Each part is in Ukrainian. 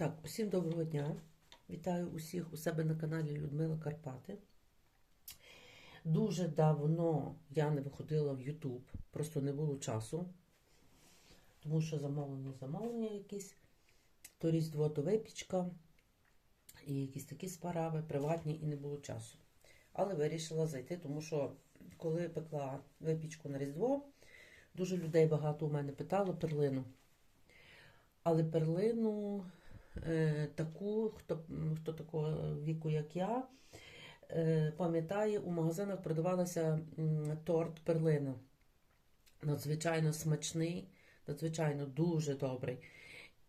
Так, усім доброго дня. Вітаю усіх у себе на каналі Людмила Карпати. Дуже давно я не виходила в YouTube, просто не було часу, тому що замовлення, замовлення якісь, то різдво, то випічка, і якісь такі справи приватні, і не було часу. Але вирішила зайти, тому що коли пекла випічку на Різдво, дуже людей багато у мене питало перлину. Але перлину таку, хто, хто такого віку, як я, е, пам'ятає, у магазинах продавалася торт перлина. Надзвичайно смачний, надзвичайно дуже добрий.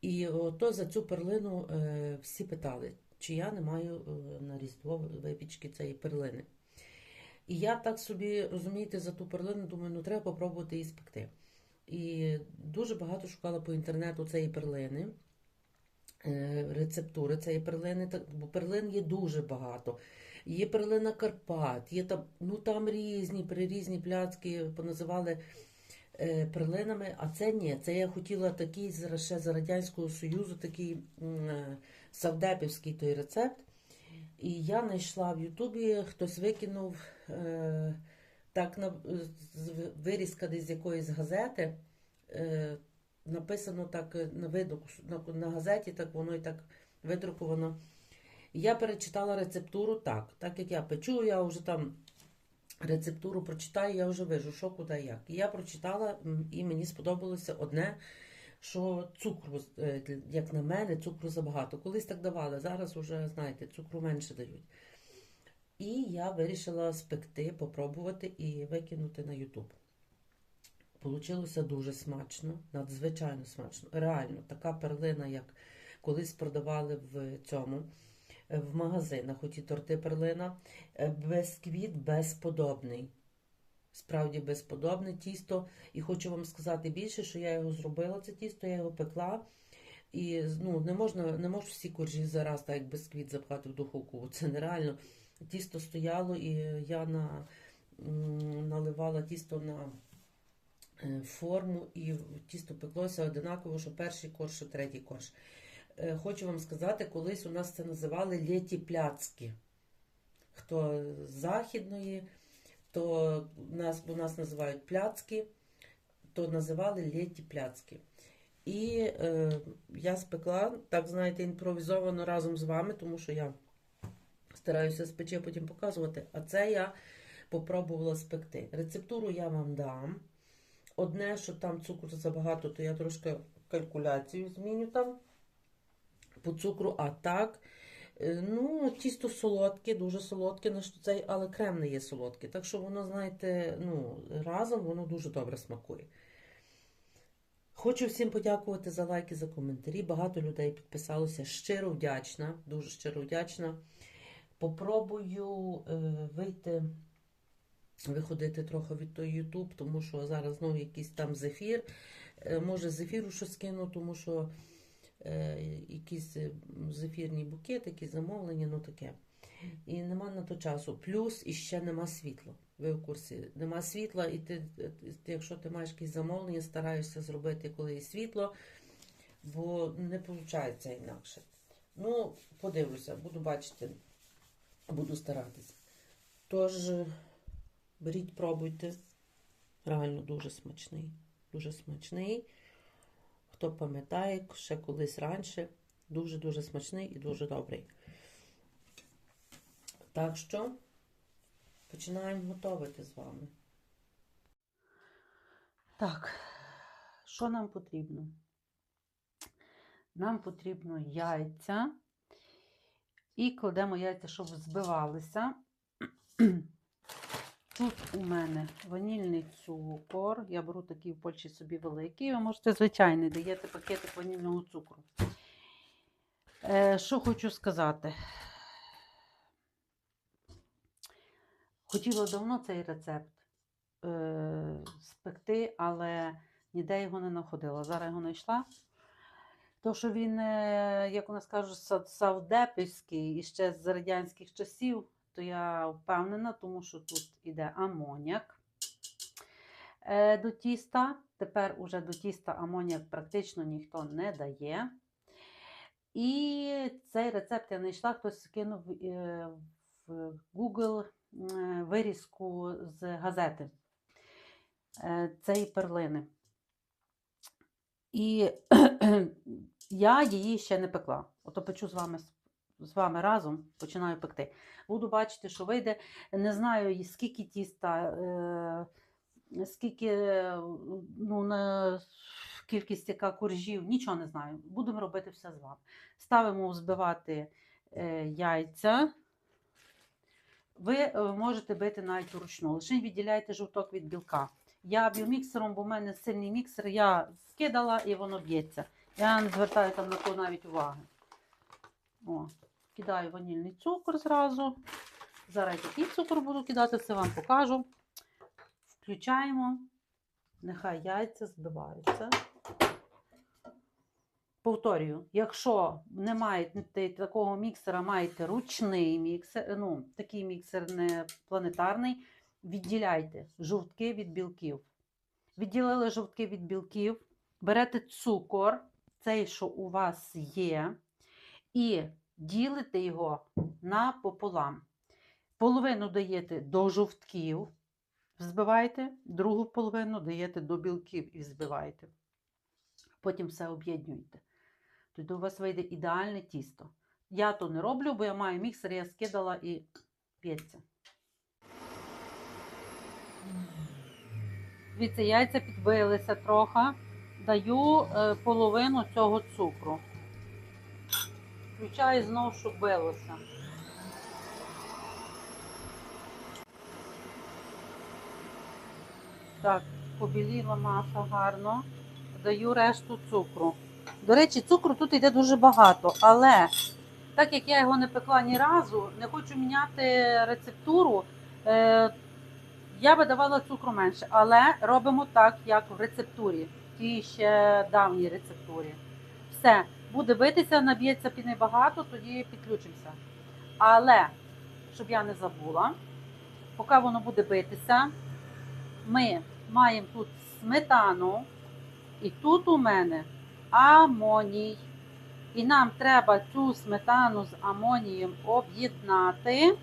І ото за цю перлину е, всі питали, чи я не маю е, на Різдво випічки цієї перлини. І я так собі, розумієте, за ту перлину думаю, ну треба попробувати її спекти. І дуже багато шукала по інтернету цієї перлини, е, рецептури цієї перлини, бо перлин є дуже багато. Є перлина Карпат, є там, ну там різні, різні пляцки поназивали е, перлинами, а це ні. Це я хотіла такий ще з Радянського Союзу, такий е, савдепівський той рецепт. І я знайшла в Ютубі, хтось викинув е, так вирізка десь з якоїсь газети. Написано так е, на видок на, газеті, так воно і так видруковано. Я перечитала рецептуру так. Так як я печу, я вже там рецептуру прочитаю, я вже вижу, що куди як. Я прочитала, і мені сподобалося одне, що цукру, е, як на мене, цукру забагато. Колись так давали, зараз вже, знаєте, цукру менше дають. І я вирішила спекти, попробувати і викинути на YouTube. Получилося дуже смачно, надзвичайно смачно. Реально, така перлина, як колись продавали в цьому, е, в магазинах, оті торти перлина, е, безквіт безподобний. Справді безподобне тісто. І хочу вам сказати більше, що я його зробила, це тісто, я його пекла. І ну, не можна, не можу всі коржі зараз, так як бісквіт запхати в духовку. Це нереально. Тісто стояло, і я на, наливала тісто на форму, і тісто пеклося одинаково, що перший корж, що третій корж. Е, Хочу вам сказати, колись у нас це називали лєті пляцки. Хто з західної, то нас, у нас називають пляцки, то називали лєті пляцки. І е, я спекла, так знаєте, імпровізовано разом з вами, тому що я стараюся спечи, потім показувати. А це я попробувала спекти. Рецептуру я вам дам. Одне, що там цукру забагато, то я трошки калькуляцію зміню там по цукру, а так. е, Ну, тісто солодке, дуже солодке, але крем не є солодкий. Так що воно, знаєте, ну, разом воно дуже добре смакує. Хочу всім подякувати за лайки, за коментарі. Багато людей підписалося. Щиро вдячна, дуже щиро вдячна. Попробую е, вийти, виходити трохи від той YouTube, тому що зараз знову якийсь там зефір. Е, може, з ефіру щось кину, тому що е, якісь е, зефірні букети, якісь замовлення, ну таке. І нема на то часу. Плюс іще нема світла. Ви в курсі, нема світла, і ти, ти- ти, якщо ти маєш якісь замовлення, стараєшся зробити, коли є світло, бо не виходить інакше. Ну, подивлюся, буду бачити, буду старатися. Тож, е, беріть, пробуйте. Реально дуже смачний. Дуже смачний. Хто пам'ятає, ще колись раніше, дуже-дуже смачний і дуже добрий. Так що починаємо готувати з вами. Так, що нам потрібно? Нам потрібно яйця. І кладемо яйця, щоб збивалися. Тут у мене ванільний цукор. Я беру такий в Польщі собі великий. Ви можете звичайний, даєте пакетик ванільного цукру. Е, що хочу сказати? Хотіла давно цей рецепт е, спекти, але ніде його не знаходила. Зараз його знайшла. То, що він, е, як у нас кажуть, савдепівський і ще з радянських часів, то я впевнена, тому що тут іде амоняк е, до тіста. Тепер уже до тіста амоніак практично ніхто не дає. І цей рецепт я знайшла, хтось кинув е, в Google е, вирізку з газети цієї перлини. І я її ще не пекла. Ото печу з вами, з вами разом, починаю пекти. Буду бачити, що вийде. Не знаю, скільки тіста, е, скільки ну, на кількість яка коржів, нічого не знаю. Будемо робити все з вами. Ставимо взбивати е, яйця. Ви е, можете бити навіть вручну. Лише відділяйте жовток від білка. Я біоміксером, бо в мене сильний міксер, я скидала і воно б'ється. Я не звертаю там на то навіть уваги. О, кидаю ванільний цукор зразу. Зараз я такий цукор буду кидати, це вам покажу. Включаємо. Нехай яйця збиваються. Повторюю, якщо не маєте такого міксера, маєте ручний міксер, ну, такий міксер не планетарний, відділяйте жовтки від білків. Відділили жовтки від білків, берете цукор, цей, що у вас є, і ділите його напополам. Половину даєте до жовтків, взбиваєте, другу половину даєте до білків і взбиваєте. Потім все об'єднуєте. Тоді у вас вийде ідеальне тісто. Я то не роблю, бо я маю міксер, я скидала і п'ється. Дивіться, яйця підбилися трохи. Даю е, половину цього цукру. Включаю знову, щоб билося. Так, побіліла маша гарно. Даю решту цукру. До речі, цукру тут йде дуже багато, але так як я його не пекла ні разу, не хочу міняти рецептуру. Е, я би давала цукру менше, але робимо так, як в рецептурі, тій ще давній рецептурі. Все, буде битися, наб'ється піни багато, тоді підключимося. Але, щоб я не забула, поки воно буде битися, ми маємо тут сметану, і тут у мене амоній. І нам треба цю сметану з амонієм об'єднати,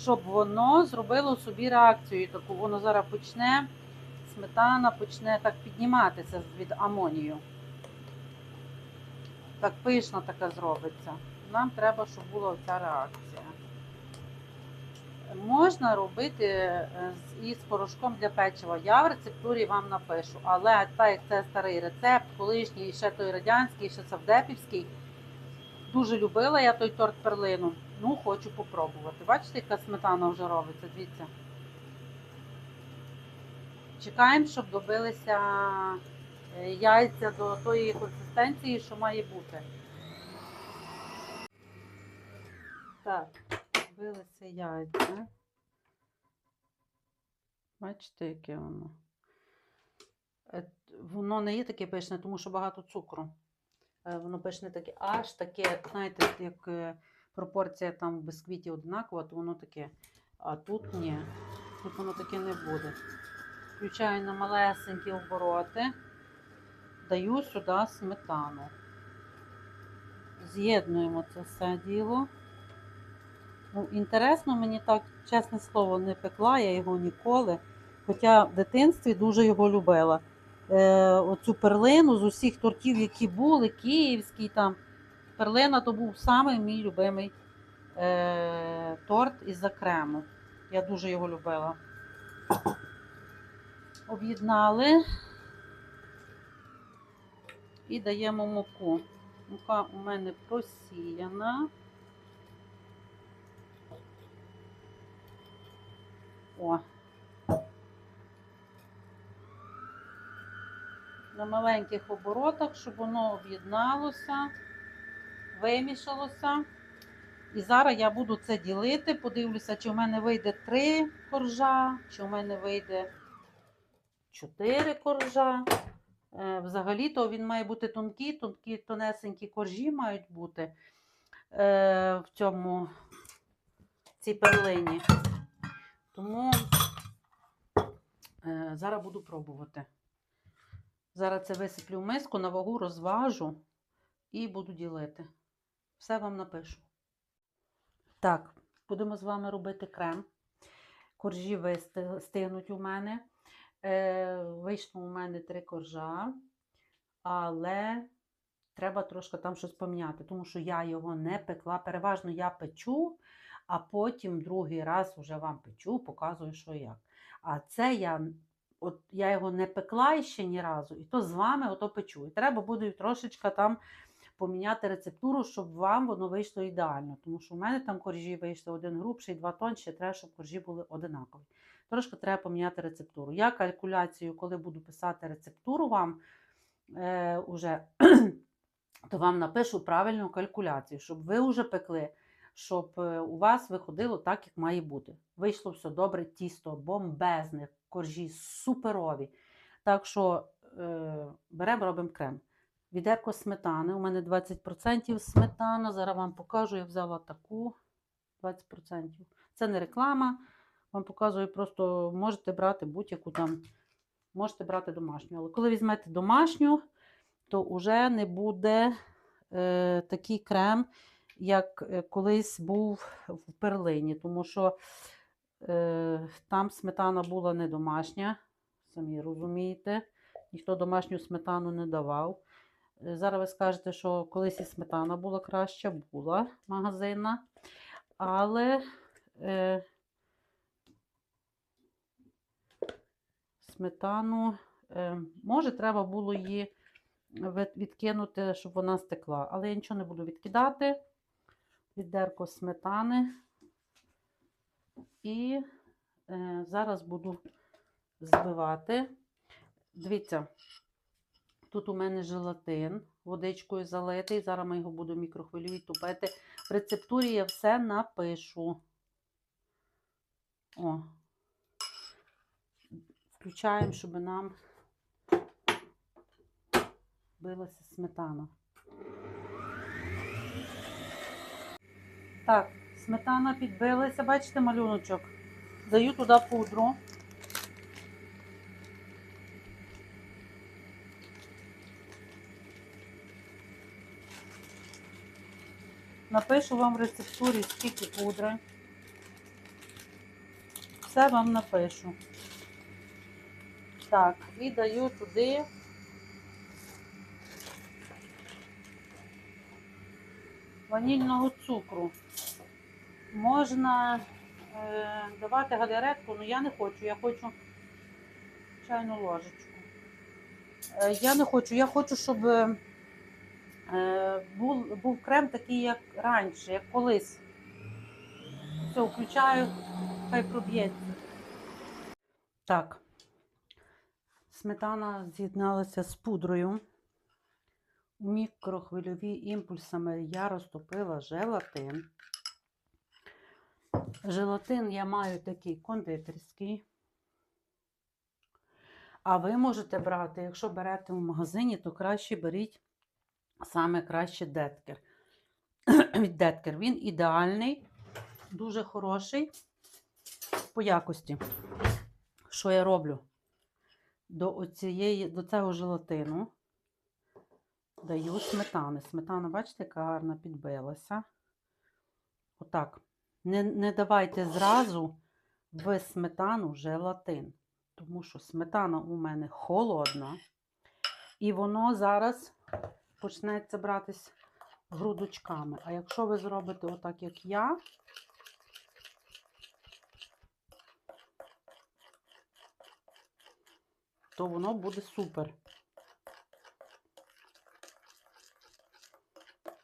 щоб воно зробило собі реакцію таку. Воно зараз почне, сметана почне так підніматися від амонію. Так пишна така зробиться. Нам треба, щоб була ця реакція. Можна робити е, із порошком для печива. Я в рецептурі вам напишу. Але так як це старий рецепт, колишній, ще той радянський, ще савдепівський. Дуже любила я той торт перлину. Ну, хочу попробувати. Бачите, яка сметана вже робиться, дивіться. Чекаємо, щоб добилися яйця до тої консистенції, що має бути. Так, добилися яйця. Бачите, яке воно. Е, Воно не є таке пишне, тому що багато цукру. Е, Воно пишне таке, аж таке, знаєте, як е, пропорція там в бисквіті однакова, то воно таке. А тут ні. Тут воно таке не буде. Включаю на малесенькі обороти, даю сюди сметану. З'єднуємо це все діло. Ну, інтересно, мені так, чесне слово, не пекла я його ніколи. Хоча в дитинстві дуже його любила. Е, оцю перлину з усіх тортів, які були, київський там. Перлина то був самий мій любимий е, торт із-за крему. Я дуже його любила. Об'єднали і даємо муку. Мука у мене просіяна. О. На маленьких оборотах, щоб воно об'єдналося, вимішалося. І зараз я буду це ділити. Подивлюся, чи в мене вийде три коржа, чи в мене вийде чотири коржа. Е, Взагалі-то він має бути тонкий, тонкі, тонесенькі коржі мають бути е, в цьому цій перлині. Тому е, зараз буду пробувати. Зараз це висиплю в миску, на вагу розважу і буду ділити. Все вам напишу. Так, будемо з вами робити крем. Коржі висти- стигнуть у мене. Е, вийшло у мене три коржа, але треба трошки там щось поміняти, тому що я його не пекла. Переважно я печу, а потім другий раз вже вам печу, показую, що як. А це я, от, я його не пекла ще ні разу, і то з вами ото печу. І треба буде трошечки там поміняти рецептуру, щоб вам воно вийшло ідеально. Тому що в мене там коржі вийшли один грубший, два тонші, треба, щоб коржі були одинакові. Трошки треба поміняти рецептуру. Я калькуляцію, коли буду писати рецептуру вам е, уже, то вам напишу правильну калькуляцію, щоб ви вже пекли, щоб е, у вас виходило так, як має бути. Вийшло все добре, тісто бомбезне, коржі суперові. Так що е, беремо, робимо крем. Відерко сметани. У мене 20% сметана. Зараз вам покажу, я взяла таку 20%. Це не реклама. Вам показую, просто можете брати будь-яку там, можете брати домашню. Але коли візьмете домашню, то вже не буде е, такий крем, як е, колись був в перлині. Тому що е, там сметана була не домашня, самі розумієте. Ніхто домашню сметану не давав. Е, Зараз ви скажете, що колись і сметана була краща, була магазинна. Але е, сметану, е, може, треба було її відкинути, щоб вона стекла. Але я нічого не буду відкидати. Відерко сметани. І е, зараз буду збивати. Дивіться, тут у мене желатин водичкою залитий. Зараз ми його буду в мікрохвильовій топити. В рецептурі я все напишу. О. Включаємо, щоб нам билася сметана. Так, сметана підбилася, бачите, малюночок. Даю туди пудру. Напишу вам в рецептурі, скільки пудри. Все вам напишу. Так, і даю туди ванільного цукру. Можна е, давати галеретку, але я не хочу. Я хочу чайну ложечку. Е, я не хочу, я хочу, щоб е, був, був крем такий, як раніше, як колись. Все, включаю, хай проб'ється. Так. Сметана з'єдналася з пудрою. Мікрохвильові імпульсами я розтопила желатин. Желатин я маю такий кондитерський. А ви можете брати, якщо берете в магазині, то краще беріть саме краще деткер. Від деткер. Він ідеальний, дуже хороший по якості. Що я роблю? До, оцієї, до цього желатину даю сметани. Сметана, бачите, яка гарна підбилася. Отак. Не, не давайте зразу в сметану желатин, тому що сметана у мене холодна, і воно зараз почнеться братись грудочками. А якщо ви зробите отак, як я, то воно буде супер.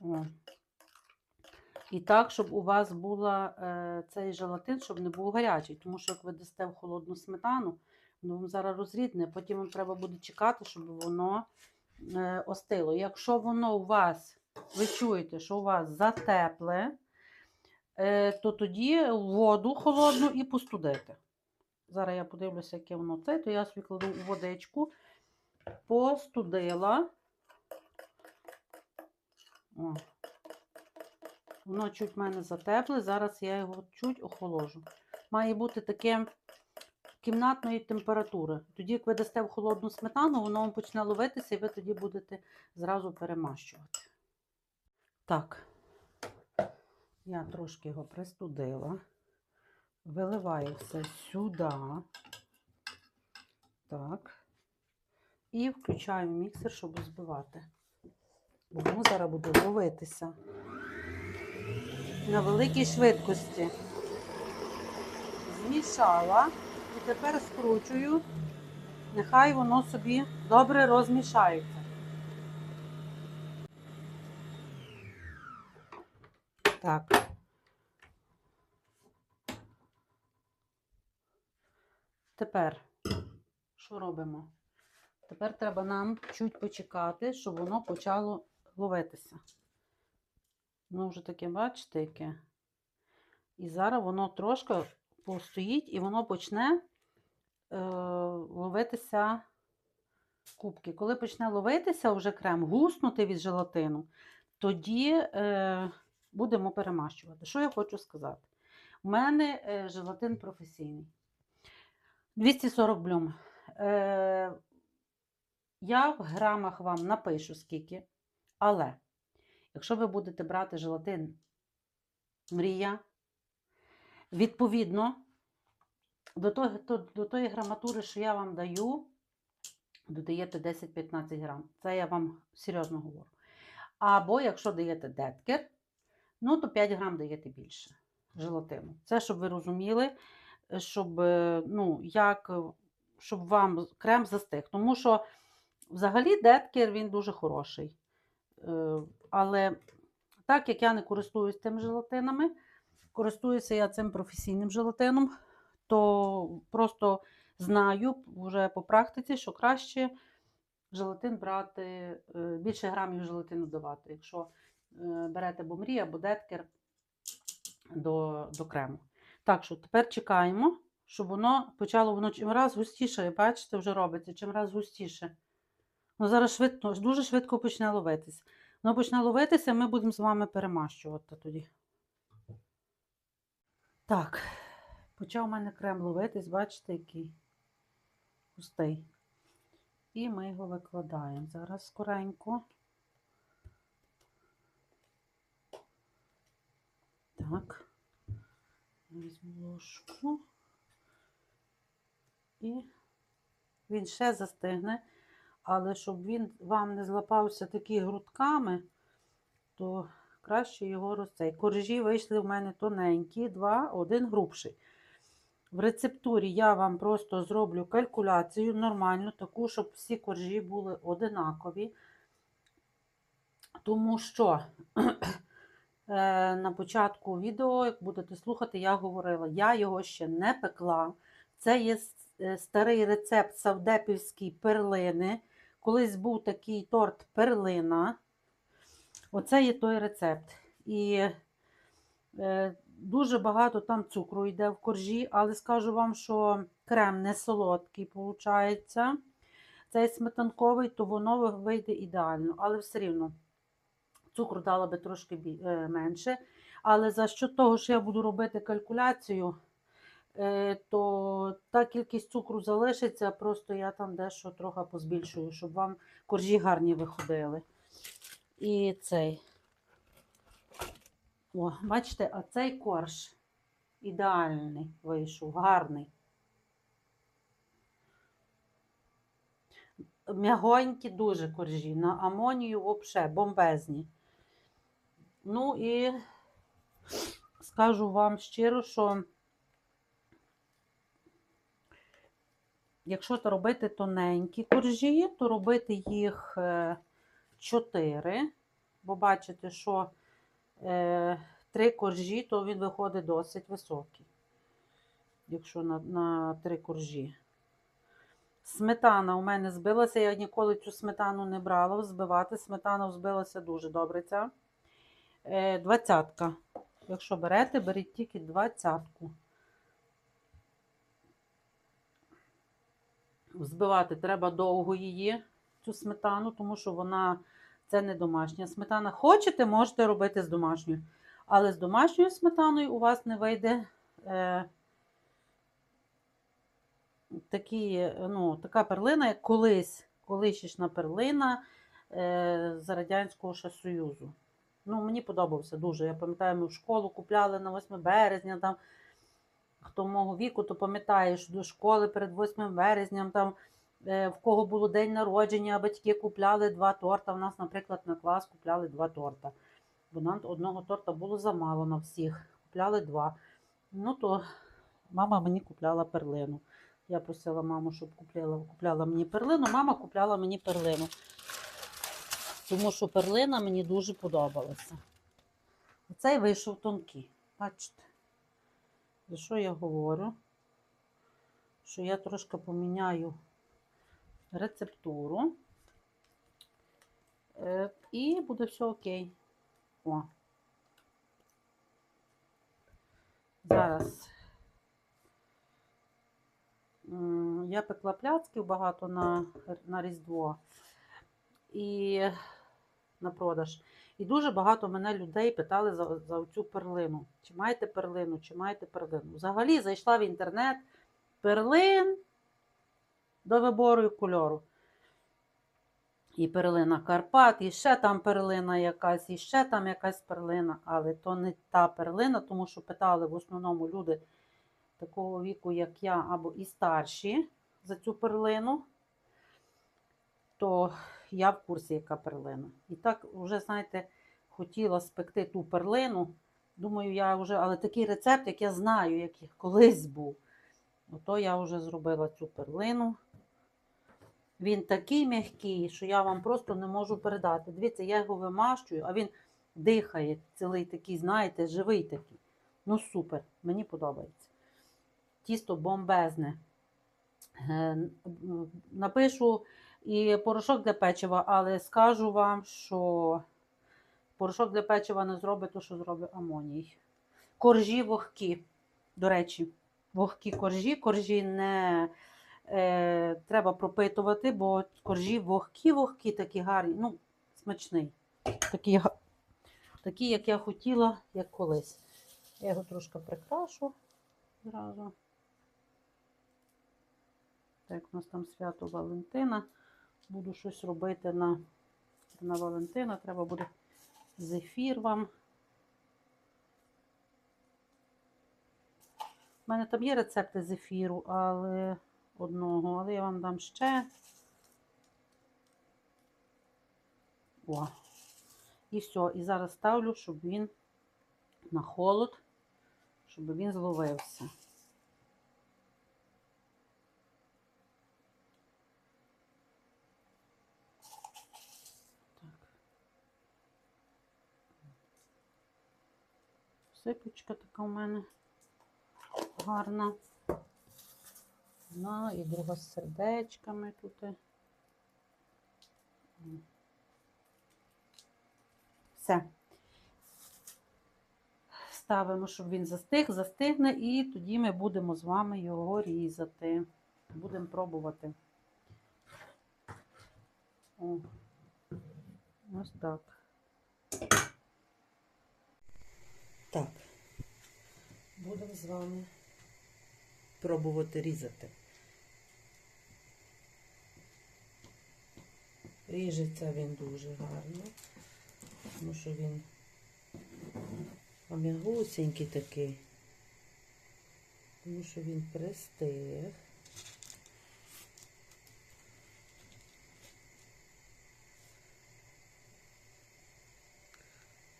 О. І так, щоб у вас була е, цей желатин, щоб не був гарячий. Тому що як ви дасте в холодну сметану, воно вам зараз розрідне, потім вам треба буде чекати, щоб воно е, остило. Якщо воно у вас, ви чуєте, що у вас затепле, е, то тоді воду холодну і постудите. Зараз я подивлюся, яке воно це, то я собі кладу у водичку, постудила. О. Воно чуть в мене затепле, зараз я його чуть охоложу. Має бути таке кімнатної температури. Тоді, як ви дасте в холодну сметану, воно вам почне ловитися, і ви тоді будете зразу перемащувати. Так, я трошки його пристудила. Виливаю все сюди. Так. І включаю міксер, щоб збивати. Бо воно зараз буде ловитися на великій швидкості. Змішала і тепер скручую. Нехай воно собі добре розмішається. Так. Тепер що робимо? Тепер треба нам чуть почекати, щоб воно почало ловитися. Воно вже таке, бачите, яке. І зараз воно трошки постоїть і воно почне е, ловитися кубки. Коли почне ловитися вже крем, гуснути від желатину, тоді е, будемо перемащувати. Що я хочу сказати? У мене е, желатин професійний. 240 блюм. Е, я в грамах вам напишу скільки, але якщо ви будете брати желатин мрія, відповідно до, того, до, тої граматури, що я вам даю, додаєте 10-15 грам. Це я вам серйозно говорю. Або якщо даєте деткер, ну то 5 грам даєте більше желатину. Це щоб ви розуміли, щоб, е, ну, як, е, щоб вам крем застиг. Тому що взагалі деткер він дуже хороший. Е, Але так як я не користуюсь тими желатинами, користуюся я цим професійним желатином, то просто знаю вже по практиці, що краще желатин брати, е, більше грамів желатину давати, якщо е, берете бомрі або деткер до, до крему. Так що тепер чекаємо, щоб воно почало воно чим раз густіше, бачите, вже робиться, чим раз густіше. Ну, зараз швидко, дуже швидко почне ловитися. Воно почне ловитися, ми будемо з вами перемащувати тоді. Так, почав у мене крем ловитись, бачите, який густий. І ми його викладаємо зараз скоренько. Так, візьму ложку. І він ще застигне, але щоб він вам не злапався такі грудками, то краще його розцей. Коржі вийшли в мене тоненькі, два, один грубший. В рецептурі я вам просто зроблю калькуляцію нормальну, таку, щоб всі коржі були одинакові. Тому що на початку відео, як будете слухати, я говорила, я його ще не пекла. Це є е, старий рецепт савдепівський перлини. Колись був такий торт перлина. Оце є той рецепт. І е, дуже багато там цукру йде в коржі, але скажу вам, що крем не солодкий, виходить. Цей сметанковий, то воно вийде ідеально, але все рівно цукру дала би трошки е, менше. Але за що того, що я буду робити калькуляцію, е, то та кількість цукру залишиться, просто я там дещо трохи позбільшую, щоб вам коржі гарні виходили. І цей. О, бачите, а цей корж ідеальний вийшов, гарний. М'ягонькі дуже коржі, на амонію взагалі бомбезні. Ну і скажу вам щиро, що якщо то робити тоненькі коржі, то робити їх 4, бо бачите, що е, три коржі, то він виходить досить високий. Якщо на, на три коржі. Сметана у мене збилася, я ніколи цю сметану не брала взбивати. Сметана взбилася дуже добре ця. Е, Двадцятка. Якщо берете, беріть тільки двадцятку. Взбивати треба довго її, цю сметану, тому що вона це не домашня сметана. Хочете, можете робити з домашньою. Але з домашньою сметаною у вас не вийде е, такі, ну, така перлина, як колись, колишня перлина е, з Радянського Союзу. Ну, мені подобався дуже. Я пам'ятаю, ми в школу купляли на 8 березня. Там, хто мого віку, то пам'ятаєш, до школи перед 8 березням, там, е, в кого було день народження, батьки купляли два торта. У нас, наприклад, на клас купляли два торта. Бо нам одного торта було замало на всіх. Купляли два. Ну, то мама мені купляла перлину. Я просила маму, щоб купляла, купляла мені перлину. Мама купляла мені перлину. Тому що перлина мені дуже подобалася. Оцей вийшов тонкий. Бачите? За що я говорю? Що я трошки поміняю рецептуру. Е, І буде все окей. О. Зараз я пекла пляцків багато на, на Різдво і на продаж. І дуже багато мене людей питали за, за цю перлину. Чи маєте перлину, чи маєте перлину. Взагалі зайшла в інтернет перлин до вибору і кольору. І перлина Карпат, і ще там перлина якась, і ще там якась перлина, але то не та перлина, тому що питали в основному люди такого віку, як я, або і старші за цю перлину, то я в курсі, яка перлина. І так, вже, знаєте, хотіла спекти ту перлину. Думаю, я вже, але такий рецепт, як я знаю, який колись був. Ото я вже зробила цю перлину. Він такий м'який, що я вам просто не можу передати. Дивіться, я його вимащую, а він дихає, цілий такий, знаєте, живий такий. Ну, супер, мені подобається. Тісто бомбезне. Е, Напишу і порошок для печива, але скажу вам, що порошок для печива не зробить те, що зробить амоній. Коржі вогкі. До речі, вогкі коржі. Коржі не е, треба пропитувати, бо коржі вогкі-вогкі, такі гарні, ну, смачний. Такі, такі, як я хотіла, як колись. Я його трошки прикрашу зразу. Так, у нас там свято Валентина. Буду щось робити на, на Валентина. Треба буде зефір вам. У мене там є рецепти зефіру, але одного, але я вам дам ще. О. І все. І зараз ставлю, щоб він на холод, щоб він зловився. Сипочка така у мене гарна. Ну, і друга з сердечками тут. Все. Ставимо, щоб він застиг, застигне, і тоді ми будемо з вами його різати. Будемо пробувати. О, ось так. Так. Будемо з вами пробувати різати. Ріжеться він дуже гарно, тому що він м'ягусенький такий, тому що він пристиг.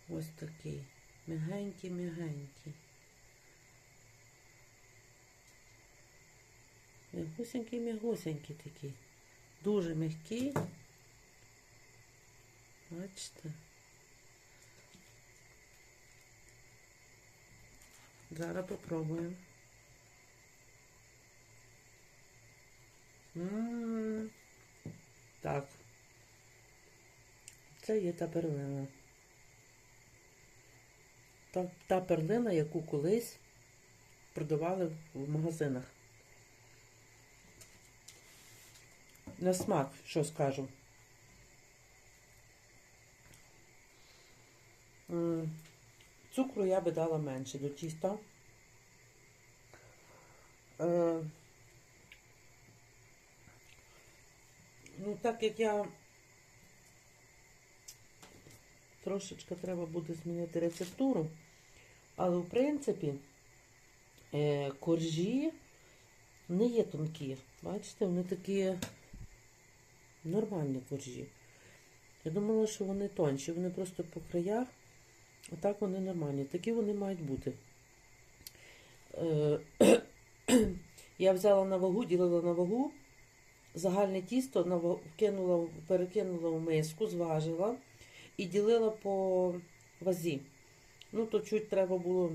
Ось такий м'ягенький-м'ягенький. М'ягусенький, м'ягусенький такий. Дуже м'який. Бачите. Зараз попробуємо. М, Так. Це є та перлина. Та, та перлина, яку колись продавали в магазинах. На смак, що скажу. Цукру я би дала менше до тіста. Е, ну, так як я трошечки треба буде змінити рецептуру. Але в принципі е, коржі не є тонкі. Бачите, вони такі нормальні коржі. Я думала, що вони тонші, вони просто по краях. А так вони нормальні. Такі вони мають бути. Е, я взяла на вагу, ділила на вагу. Загальне тісто перекинула в миску, зважила і ділила по вазі. Ну, то чуть треба було,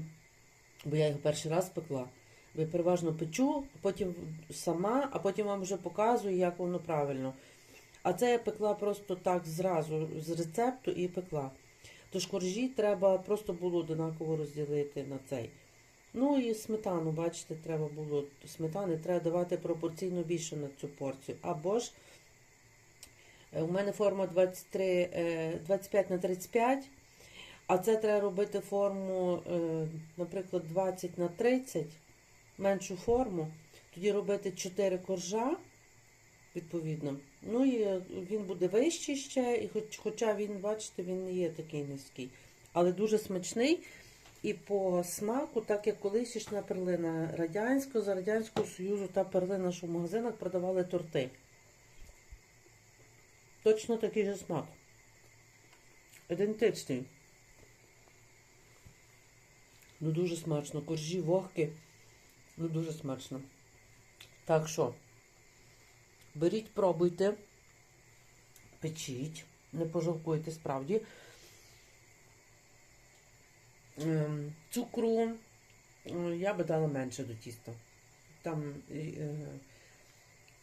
бо я його перший раз пекла. Я переважно печу, потім сама, а потім вам вже показую, як воно правильно. А це я пекла просто так зразу з рецепту і пекла. Тож коржі треба просто було однаково розділити на цей. Ну і сметану, бачите, треба було сметани, треба давати пропорційно більше на цю порцію. Або ж у мене форма 23, е, 25 на 35, а це треба робити форму, е, наприклад, 20 на 30, меншу форму. Тоді робити 4 коржа, відповідно. Ну і е, він буде вищий ще, і хоч, хоча він, бачите, він не є такий низький, але дуже смачний. І по смаку, так як колись ішла перлина радянська, за Радянського Союзу та перлина, що в магазинах продавали торти. Точно такий же смак. Ідентичний. Ну дуже смачно. Коржі, вогки. Ну дуже смачно. Так що, беріть, пробуйте, печіть, не пожалкуйте справді. Ем, Цукру я би дала менше до тіста. Там е, е,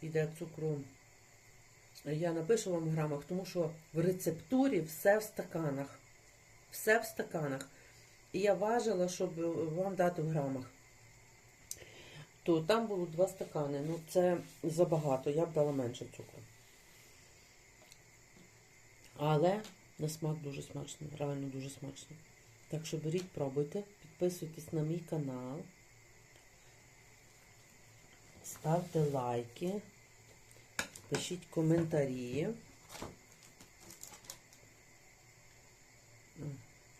йде цукру. Я напишу вам в грамах, тому що в рецептурі все в стаканах. Все в стаканах. І я важила, щоб вам дати в грамах. То там було два стакани. Ну це забагато, я б дала менше цукру. Але на смак дуже смачно, реально дуже смачно. Так що беріть, пробуйте, підписуйтесь на мій канал, ставте лайки, пишіть коментарі.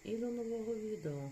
І до нового відео.